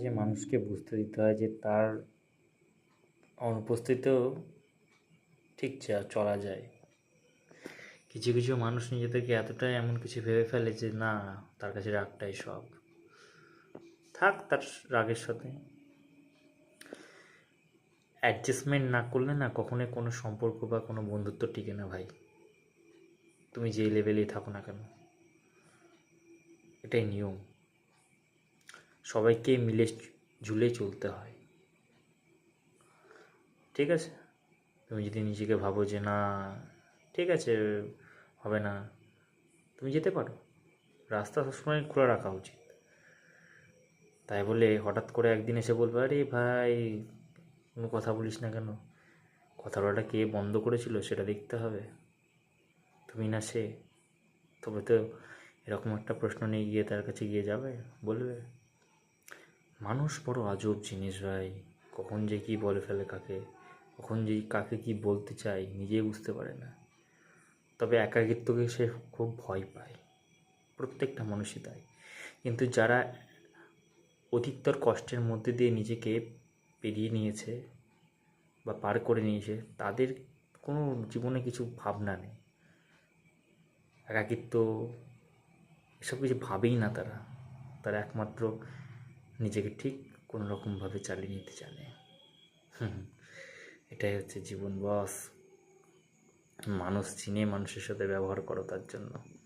যে মানুষকে বুঝতে দিতে হয় যে তার অনুপস্থিতিতেও ঠিক চলা যায়। কিছু কিছু মানুষ নিজেদেরকে এতটাই এমন কিছু ভেবে ফেলে যে, না তার কাছে রাগটাই সব। থাক, তার রাগের সাথে। অ্যাডজাস্টমেন্ট না করলে না কখনোই কোনো সম্পর্ক বা কোনো বন্ধুত্ব টিকে না ভাই। তুমি যেই লেভেলেই থাকো না কেন? এটাই নিয়ম। সবাইকে মিলে ঝুলে চলতে হয়। ঠিক আছে? তুমি যদি নিজেকে ভাবো যে না, ঠিক আছে, হবে না, তুমি যেতে পারো। রাস্তা সবসময় খোলা রাখা উচিত। তাই বলে হঠাৎ করে একদিন এসে বলবে, আরে ভাই, কোনো কথা বলিস না কেন? কথা বলাটা কে বন্ধ করেছিল সেটা দেখতে হবে। তুমি না সে? তবে তো এরকম একটা প্রশ্ন নিয়ে গিয়ে তার কাছে গিয়ে যাবে, বলবে। মানুষ বড় আজব জিনিস ভাই। কখন যে কী বলে ফেলে কাকে, কখন যে কাকে কি বলতে চাই নিজেই বুঝতে পারে না। তবে একাকিত্বকে সে খুব ভয় পায়। প্রত্যেকটা মানুষই তাই। কিন্তু যারা অধিকতর কষ্টের মধ্যে দিয়ে নিজেকে পেরিয়ে নিয়েছে বা পার করে নিয়েছে, তাদের কোনো জীবনে কিছু ভাবনা নেই। একাকিত্ব, এসব কিছু ভাবেই না তারা। তারা একমাত্র নিজেকে ঠিক কোনো রকমভাবে চালিয়ে নিতে জানে। এটাই হচ্ছে জীবন বস মানুষ চিনে মানুষের সাথে ব্যবহার করো তার জন্য।